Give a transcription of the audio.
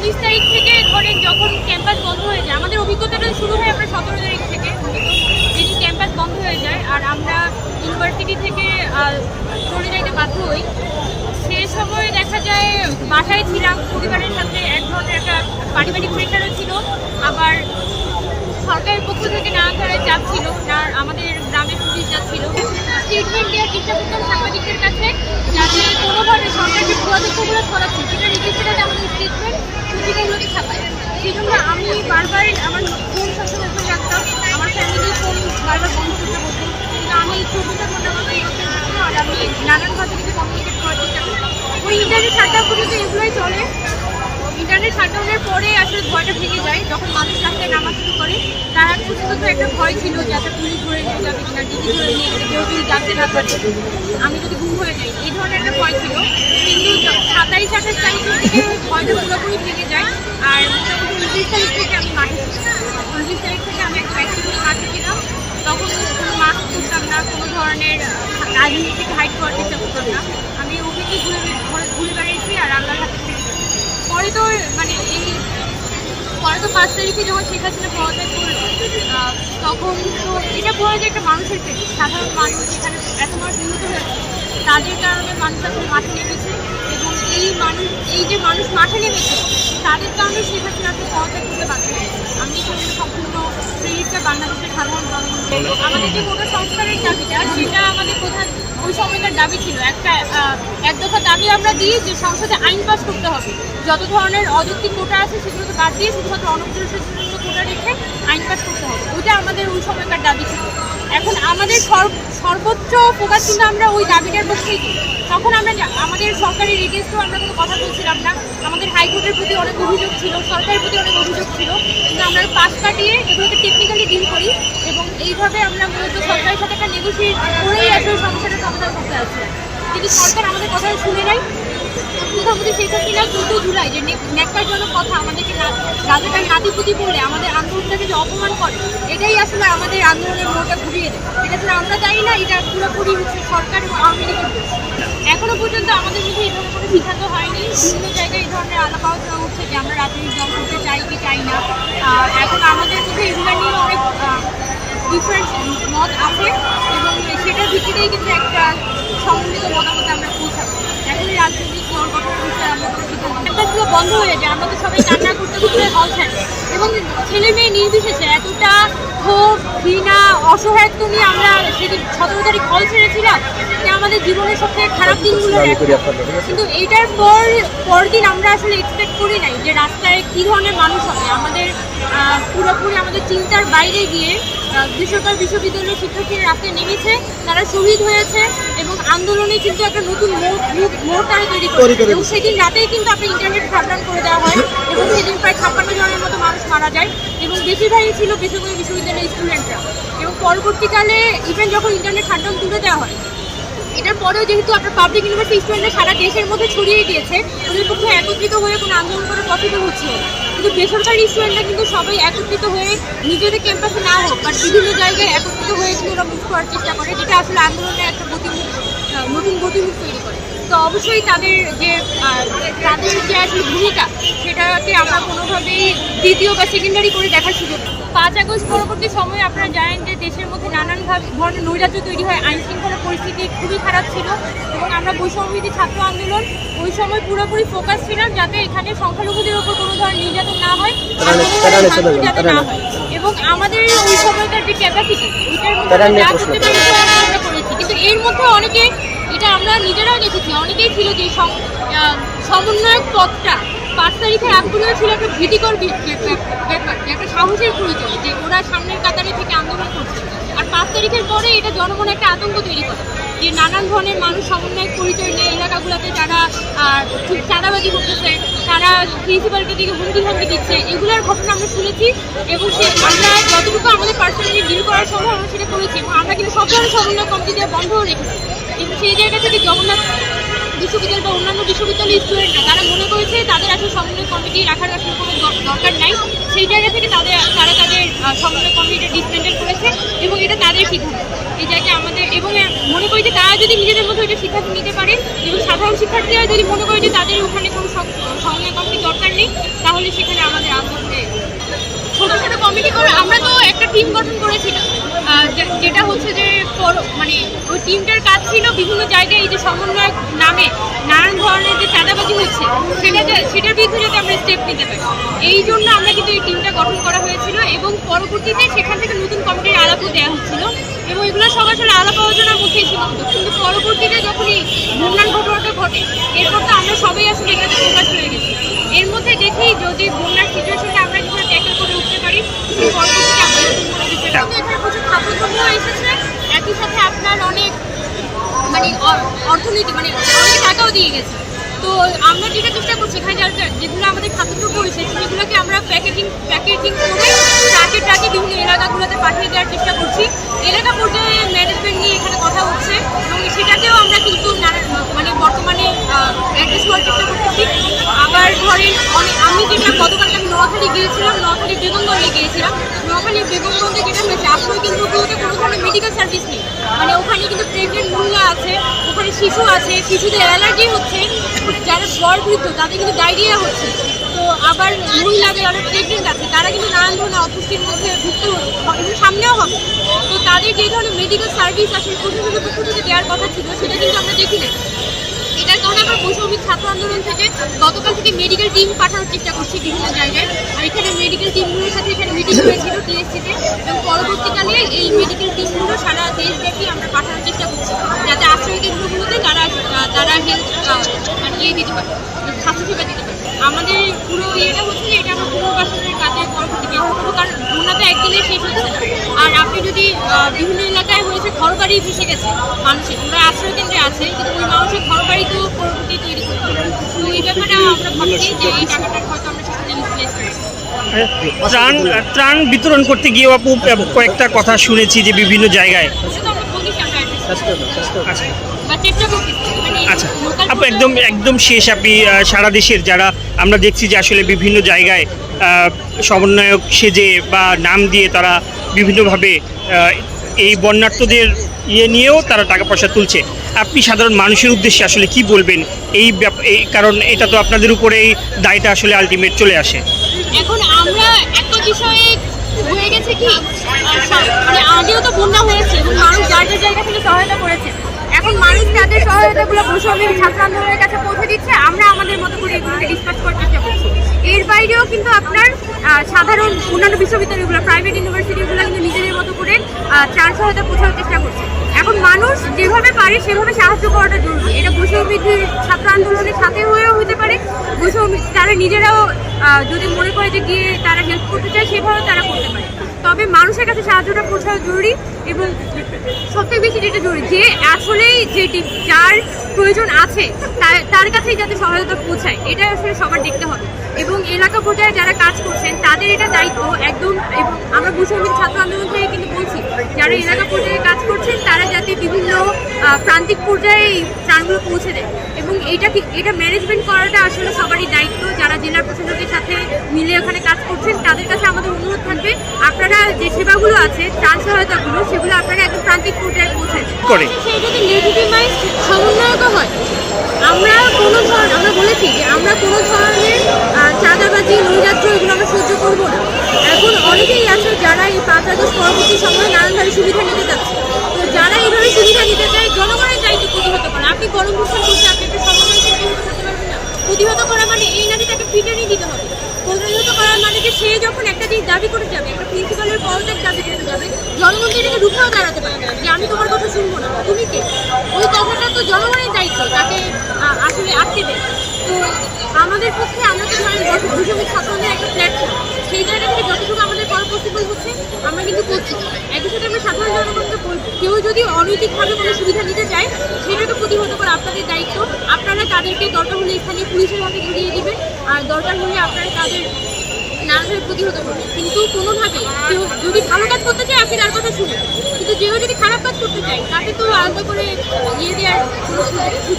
উনিশ তারিখ থেকে ধরেন যখন ক্যাম্পাস বন্ধ হয়ে যায়, আমাদের অভিজ্ঞতাটা শুরু হয় আমরা সতেরো তারিখ থেকে। যেদিন ক্যাম্পাস বন্ধ হয়ে যায় আর আমরা ইউনিভার্সিটি থেকে চলে যাইতে বাধ্য হই, সে সময় দেখা যায় বাসায় ছিলাম, পরিবারের সাথে এক ধরনের একটা পারিবারিক প্রেশারও ছিল। আবার সরকারের পক্ষ থেকে নানা ধরনের চাপ ছিল, না আমাদের গ্রামের পুলিশ যাচ্ছিল স্টেটমেন্ট দেওয়ার চেষ্টা করতাম সাংবাদিকদের কাছে যাতে কোনোভাবে সরকার যে ভুয়া তথ্যগুলো ছড়াচ্ছে সেটা রেজিস্ট্রি আমাদের স্টেটমেন্ট পত্রিকাগুলোতে ছাপায় সেই জন্য আমি বারবার আমার ফোন সবসময় ওপেন রাখতাম আমার ফ্যামিলির ফোন বারবার বন্ধ করতে বলতাম কিন্তু আমি ছবিটা মোটামুটি আর আমি নানানভাবে কিন্তু কমিউনিকেট করার চেষ্টা করতাম ওই ইন্টারনেট শাটডাউন পর্যন্ত এগুলোই চলে। ইন্টারনেট শাটডাউনের পরে আসলে ভয়টা ভেঙে যায়। যখন মানুষ রাস্তায় নামা শুরু করে, তার আগ পর্যন্ত একটা ভয় ছিল যাতে পুলিশ ধরে নিয়ে যাবে কিনা ডিবি ধরে নিয়ে গেলে কেউ যদি জানতে না পারে। আমি যদি গুম হয়ে যাই, এই ধরনের একটা ভয় ছিল। কিন্তু সাতাইশ আঠাশ তারিখ থেকে ভয়টা পুরোপুরি ভেঙে যায়। আর উনত্রিশ তারিখ থেকে আমি মাঠে উনত্রিশ তারিখ থেকে আমি একটা নিয়ে মাঠে ছিলাম। তখন কোনো মাস্ক করতাম না, কোনো ধরনের রাজনীতি হাইট করার চেষ্টা করতাম না। আমি ওখানে ঘুরে ঘুরে ঘুরে বেড়িয়েছি আর আল্লাহর হাতে ছেড়ে দিয়েছি। পরে তো মানে এই পরে তো পাঁচ তারিখে যখন শেখ হাসিনা পদত্যাগ করল তখন তো এটা বলা যায় একটা মানুষের ক্ষেত্রে সাধারণ মানুষ এখানে এত মানুষ নিহত হয়েছে, তাদের কারণে মানুষ আসলে মাঠে নেমেছে এবং এই মানুষ, এই যে মানুষ মাঠে নেমেছে, তাদের কারণে শেখ হাসিনা আসলে পদত্যাগ করতে বাধ্য হয়েছে। আমি এখানে সম্পূর্ণ ক্রেডিটটা বাংলাদেশের সাধারণ জনগণ। আমাদের যে ভোটার সংস্কারের দাবিটা, সেটা আমাদের প্রধান ওই সময়কার দাবি ছিল। একটা এক দফা দাবি আমরা দিই যে সংসদে আইন পাস করতে হবে। যত ধরনের অযৌক্তিক কোটা আছে সেগুলোকে বাদ দিয়ে শুধুমাত্র জন্য কোটা রেখে আইন পাস করতে হবে। ওইটা আমাদের ওই সময়কার দাবি ছিল। এখন আমাদের সর- সর্বোচ্চ ফোকাস কিন্তু আমরা ওই দাবিটার পক্ষেই দিই। তখন আমরা আমাদের সরকারি রিগেস্টও আমরা কোনো কথা বলছিলাম না। আমাদের হাইকোর্টের প্রতি অনেক অভিযোগ ছিল, সরকারের প্রতি অনেক অভিযোগ ছিল। কিন্তু আমরা পাশ কাটিয়ে এগুলোকে টেকনিক্যালি ডিল করি এবং এইভাবে আমরা মূলত নেগোসিয়েট করেই আসলে সমস্যাটা সমাধান করতে আছি কিন্তু সরকার আমাদের কথা শুনে নাই প্রধানমন্ত্রী শেখ হাসিনা চোদ্দ জুলাই যে ন্যাক্কারজনক কথা আমাদেরকে রাজাকার নাতিপুতি বলে আমাদের আন্দোলনটাকে যে অপমান করে, এটাই আসলে আমাদের আন্দোলনের মোড়টা ঘুরিয়ে দেয়। এটা শুধু আমরা জানি না, এটা পুরোপুরি হচ্ছে সরকার এবং আওয়ামী লীগের এখনও পর্যন্ত আমাদের মধ্যে ধরনের কোনো সিদ্ধান্ত হয়নি। বিভিন্ন জায়গায় এই ধরনের আলাপ আলোচনা হচ্ছে যে আমরা রাজনৈতিক দল করতে চাই কি চাই না। এখন আমাদের মধ্যে এগুলো নিয়ে অনেক ডিফারেন্ট মত আছে এবং সেটার ভিত্তিতেই কিন্তু একটা সম্মিলিত মতামত আমরা পৌঁছাবো। এখন এই রাজনৈতিক দল গঠনের বিষয়ে আমরা কোনো সিদ্ধান্ত ক্যাম্পাসগুলো বন্ধ হয়ে যায় আমরা তো সবাই কান্না করতে করতে হল ছাড়ি। এবং ছেলে মেয়ে নির্বিশেষে এতটা ক্ষোভ ঘৃণা অসহায়ত্ব নিয়ে আমরা সেদিন সতেরো তারিখ হল ছেড়েছিলাম এটা আমাদের জীবনের সবথেকে খারাপ দিনগুলো কিন্তু এইটার পর পরদিন আমরা আসলে এক্সপেক্ট করি নাই যে রাস্তায় কী ধরনের মানুষ হবে। আমাদের পুরোপুরি আমাদের চিন্তার বাইরে গিয়ে বেসরকারি বিশ্ববিদ্যালয়ের শিক্ষার্থীরা রাস্তায় নেমেছে তারা শহীদ হয়েছে এবং আন্দোলনে কিন্তু একটা নতুন মোড় তারা তৈরি করে করে এবং সেদিন রাতেই কিন্তু আপনার ইন্টারনেট শাটডাউন করে দেওয়া হয় এবং সেদিন প্রায় ছাপ্পান্ন জনের মতো মানুষ মারা যায় এবং বেশিরভাগই ছিল বেসরকারি বিশ্ববিদ্যালয়ের স্টুডেন্টরা। এবং পরবর্তীকালে ইভেন যখন ইন্টারনেট শাটডাউন তুলে দেওয়া হয় এটার পরেও যেহেতু আপনার পাবলিক ইউনিভার্সিটি স্টুডেন্টরা সারা দেশের মধ্যে ছড়িয়ে গিয়েছে ওদের পক্ষে একত্রিত হয়ে কোনো আন্দোলন করা পসিবল হচ্ছিল না। কিন্তু বেসরকারি স্টুডেন্টরা কিন্তু সবাই একত্রিত হয়ে নিজেদের ক্যাম্পাসে না হোক বাট বিভিন্ন জায়গায় একত্রিত হয়ে কিন্তু ওরা মুভ করার চেষ্টা করে, যেটা আসলে আন্দোলনের একটা গতিমুখ নতুন গতিমুখ তৈরি তো অবশ্যই তাদের যে তাদের যে আসলে ভূমিকা সেটাকে আমরা কোনোভাবেই দ্বিতীয় বা সেকেন্ডারি করে দেখার সুযোগ পাঁচ আগস্ট পরবর্তী সময়ে আপনারা জানেন যে দেশের মধ্যে নানানভাবে ধরনের নৈরাজ্য তৈরি হয় আইন শৃঙ্খলা পরিস্থিতি খুবই খারাপ ছিল এবং আমরা বৈষম্যবিধি ছাত্র আন্দোলন ওই সময় পুরোপুরি ফোকাস ছিলাম যাতে এখানে সংখ্যালঘুদের ওপর কোনো ধরনের নির্যাতন না হয় যাতে না হয়। এবং আমাদের ওই সময়কার যে ক্যাপাসিটি ওইটার মধ্যে তারা যা করতে পারি আমরা করেছি। কিন্তু এর মধ্যে অনেকে এটা আমরা নিজেরাও দেখেছি। অনেকেই ছিল যে সমন্বয়ক পদটা পাঁচ তারিখের পর্যন্ত ছিল একটা ভীতিকর একটা সাহসের পরিচয় যে ওরা সামনের কাতারে থেকে আন্দোলন করছে। আর পাঁচ তারিখের পরে এটা জনমনে একটা আতঙ্ক তৈরি করে, যে নানান ধরনের মানুষ সমন্বয়ক পরিচয় নিয়ে এলাকাগুলোতে যারা চাঁদাবাজি করতেছে। তারা প্রিন্সিপালকে দিকে হুমকি হুমকি দিচ্ছে। এগুলোর ঘটনা আমরা শুনেছি এবং সে আমরা যতটুকু আমাদের পার্সোনালি ডিল করা সম্ভব আমরা সেটা করেছি এবং আমরা কিন্তু সব ধরনের সমন্বয় কমিটি দেওয়া বন্ধও রেখেছি। কিন্তু সেই জায়গা থেকে জগন্নাথ বিশ্ববিদ্যালয় বা অন্যান্য বিশ্ববিদ্যালয়ের স্টুডেন্টরা তারা মনে করেছে তাদের আসলে সমন্বয় কমিটি রাখার আসলে কোনো দর- দরকার নাই। সেই জায়গা থেকে তাদের, তারা তাদের সমন্বয় কমিটিটা ডিসমেন্টেল করেছে এবং এটা তাদের সিদ্ধান্ত এই জায়গায় আমাদের এবং আহ, মনে করি যে তারা যদি নিজেদের মধ্যে এটা সিদ্ধান্ত নিতে পারে এবং সাধারণ শিক্ষার্থীরা যদি মনে করে যে তাদের ওখানে কোনো সম- সমন্বয় কমিটি দরকার নেই, তাহলে সেখানে আমাদের আন্দোলনে ছোটো ছোটো কমিটি করে আমরা তো একটা টিম গঠন করেছিলাম। যেটা হচ্ছে যে মানে ওই টিমটার কাজ ছিল বিভিন্ন জায়গায় এই যে সমন্বয়ক নামে নানান ধরনের যে চাঁদাবাজি হচ্ছে সেটা সেটার বিরুদ্ধে যাতে আমরা স্টেপ নিতে পারি। এই জন্য আমরা কিন্তু এই টিমটা গঠন করা হয়েছিল এবং পরবর্তীতে সেখান থেকে নতুন কমিটির আলাপও দেওয়া হচ্ছিল। এবং এগুলো সবার আসলে আলাপ আলোচনার মধ্যেই সীমাবদ্ধ কিন্তু পরবর্তীতে যখন এই বন্যার ঘটনাটা ঘটে, এরপর তো আমরা সবাই আসলে এটাতে প্রকাশ হয়ে গেছি। এর মধ্যে দেখি যদি বন্যার সিচুয়েশনটা আমরা কীভাবে ট্যাকেল করে উঠতে পারি পরবর্তীতে আমরা এখানে এসেছে। একই সাথে আপনার অনেক মানে অর্থনীতি মানে অনেক টাকাও দিয়ে গেছে। তো আমরা যেটা চেষ্টা করছি, এখানে যেগুলো আমাদের খাদ্যদ্রব্য এসেছে সেগুলোকে আমরা প্যাকেজিং প্যাকেজিং করে ট্রাকে ট্রাকে বিভিন্ন এলাকাগুলোতে পাঠিয়ে দেওয়ার চেষ্টা করছি। এলাকা পর্যায়ে ম্যানেজমেন্ট নিয়ে এখানে কথা হচ্ছে এবং সেটাকেও আমরা কিন্তু মানে বর্তমানে অ্যাড্রেস করার চেষ্টা করতেছি। আবার ধরেন অনেক আমি যেটা গতকালকে আমি নোয়াখালী গিয়েছিলাম, নোয়াখালী বেগমগঞ্জে গিয়েছিলাম। নোয়াখালী বেগমগঞ্জে যেটা হয়েছে আশ্রয় কেন্দ্রগুলোতে কোনো ধরনের মেডিকেল সার্ভিস নেই। মানে ওখানে কিন্তু প্রেগনেন্ট মহিলা আছে, ওখানে শিশু আছে, শিশুদের অ্যালার্জি হচ্ছে, যারা জ্বর বৃদ্ধ তাদের কিন্তু ডায়রিয়া হচ্ছে। আবার মহিলাদের অনেক প্রেগনেন্ট আছে তারা কিন্তু নানান ধরনের অপুষ্টির মধ্যে ভুগতে হচ্ছে সামনেও হবে। তো তাদের যে ধরনের মেডিকেল সার্ভিস আসলে প্রশাসনের পক্ষ থেকে দেওয়ার কথা ছিল, সেটা কিন্তু আমরা দেখি না এটার কারণে আমরা বৈষম্যিক ছাত্র আন্দোলন থেকে গতকাল থেকে মেডিকেল টিম পাঠানোর চেষ্টা করছি বিভিন্ন জায়গায়। আর এখানে মেডিকেল টিমগুলোর সাথে এখানে মিটিং হয়েছিল টিএসসিতে এবং পরবর্তীকালে এই মেডিকেল টিমগুলো সারা দেশব্যাপী আমরা পাঠানোর চেষ্টা করছি। যাতে আশ্রয় কেন্দ্রগুলোতে তারা তারা হেলথ মানে ইয়ে দিতে পারে স্বাস্থ্যসেবা দিতে পারে। আমাদের পুরো ইয়েটা হচ্ছে যে এটা আমরা পুনর্বাসনের কাজে পরবর্তী ব্যবহার করব কারণ বন্যা তো একদিনে শেষ হচ্ছে না। আর আপনি যদি বিভিন্ন এলাকায় হয়েছে ঘর বাড়ি ভেসে গেছে মানুষের। ওরা আশ্রয় কেন্দ্রে আছে কিন্তু ওই মানুষের ঘর বাড়ি তো পরবর্তী তৈরি করতে তো এই ব্যাপারে আমরা ভাবছি যে এই টাকাটা হয়তো আমরা সেখানে ইউটিলাইজ করব ত্রাণ ত্রাণ বিতরণ করতে গিয়ে আপু কয়েকটা কথা শুনেছি যে বিভিন্ন জায়গায়। চেষ্টা আচ্ছা আপু, একদম একদম শেষ আপনি সারা দেশের যারা আমরা দেখছি যে আসলে বিভিন্ন জায়গায় সমন্বয়ক সেজে বা নাম দিয়ে তারা বিভিন্নভাবে এই বন্যার্থদের ইয়ে নিয়েও তারা টাকা পয়সা তুলছে। আপনি সাধারণ মানুষের উদ্দেশ্যে আসলে কি বলবেন? এই এই কারণ এটা তো আপনাদের উপরেই দায়টা আসলে আলটিমেট চলে আসে। এখন আমরা একটা বিষয়ে হয়ে গেছে কি? মানে আগেও তো বন্যা হয়েছে মানুষ যার যার জায়গা থেকে সহায়তা করেছে। এখন মানুষ তাদের সহায়তাগুলো বৈষম্যের ছাত্র আন্দোলনের কাছে পৌঁছে দিচ্ছে। আমরা আমাদের মতো করে এগুলোকে ডিসকাস করার চেষ্টা করছি। এর বাইরেও কিন্তু আপনার সাধারণ অন্যান্য বিশ্ববিদ্যালয়গুলো প্রাইভেট ইউনিভার্সিটিগুলো কিন্তু নিজেদের মতো করে ত্রাণ সহায়তা পৌঁছানোর চেষ্টা করছে। এখন মানুষ যেভাবে পারে সেভাবে সাহায্য করাটা জরুরি। এটা বৈষম্যবৃদ্ধির ছাত্র আন্দোলনের সাথে হয়েও হতে পারে। বৈষম্য তারা নিজেরাও যদি মনে করে যে গিয়ে তারা হেল্প করতে চায়, সেভাবেও তারা করতে পারে। তবে মানুষের কাছে সাহায্যটা পৌঁছানো জরুরি এবং সবথেকে বেশি যেটা জরুরি, যে আসলেই যেটি যার প্রয়োজন আছে, তার- কাছেই যাতে সহায়তা পৌঁছায়, এটা আসলে সবার দেখতে হবে। এবং এলাকা পর্যায়ে যারা কাজ করছেন, তাদের এটা দায়িত্ব একদম, এবং আমরা বৈষম্যিক ছাত্র আন্দোলন থেকে কিন্তু বলছি, যারা এলাকা পর্যায়ে কাজ করছেন, তারা যাতে বিভিন্ন প্রান্তিক পর্যায়ে এই ত্রাণগুলো পৌঁছে দেয়। এবং এটা এটা ম্যানেজমেন্ট করাটা আসলে সবারই দায়িত্ব, যারা জেলা প্রশাসকের সাথে মিলে ওখানে কাজ করছেন, তাদের কাছে আমাদের আপনারা যে সেবাগুলো আছে ত্রাণ সহায়তাগুলো সেগুলো আপনারা একদম প্রান্তিক পর্যায়ে পৌঁছে দেন। করে। সে যদি লেজিটিমাইজ সমন্বয়ক হয় আমরা কোনো ধরনের আমরা বলেছি যে আমরা কোনো ধরনের চাঁদাবাজি নৈরাজ্য এগুলো আমরা সহ্য করব না। এখন অনেকেই আছে যারা এই পাঁচ আগস্ট পরবর্তী সময়ে নানানভাবে সুবিধা নিতে যাচ্ছে তো যারা এইভাবে সুবিধা নিতে চায় জনগণের দায়িত্ব প্রতিহত করা আপনি গণভূষণ করতে আপনি একটা সমন্বয় প্রতিহত করতে পারবেন না প্রতিহত করা মানে এই না যে দিতে হবে। প্রতিহত করার মানে যে সে যখন একটা জিনিস দাবি করে যাবে, একটা প্রিন্সিপালের পদত্যাগ দাবি করতে যাবে জনগণ তো এটাকে রুখেও দাঁড়াতে পারে না যে আমি তোমার কথা শুনব না। তুমি কে? ওই কথাটা তো জনগণের দায়িত্ব, তাকে আসলে আটকে দেয় তো আমাদের পক্ষে আমরা তো ধরেন ভূষমিক ছাত্রদের একটা প্ল্যাটফর্ম সেই জায়গা থেকে যতটুকু আমাদের করা পসিবল হচ্ছে, আমরা কিন্তু করছি। একই সাথে আমরা সাধারণ জনগণকে কেউ যদি অনৈতিকভাবে কোনো সুবিধা নিতে চায় সেটাকে প্রতিহত করা আপনাদের দায়িত্ব। আপনারা তাদেরকে দরকার হলে স্থানীয় পুলিশের হাতে ঘুরিয়ে দেবেন, আর দরকার হলে আপনারা তাদের নানাভাবে প্রতিহত করবেন। কিন্তু কোনোভাবে কেউ যদি ভালো কাজ করতে চায় আপনি তার কথা শুনুন। কিন্তু যেও যদি খারাপ কাজ করতে চায়, তাকে তো আলাদা করে ইয়ে দেওয়ার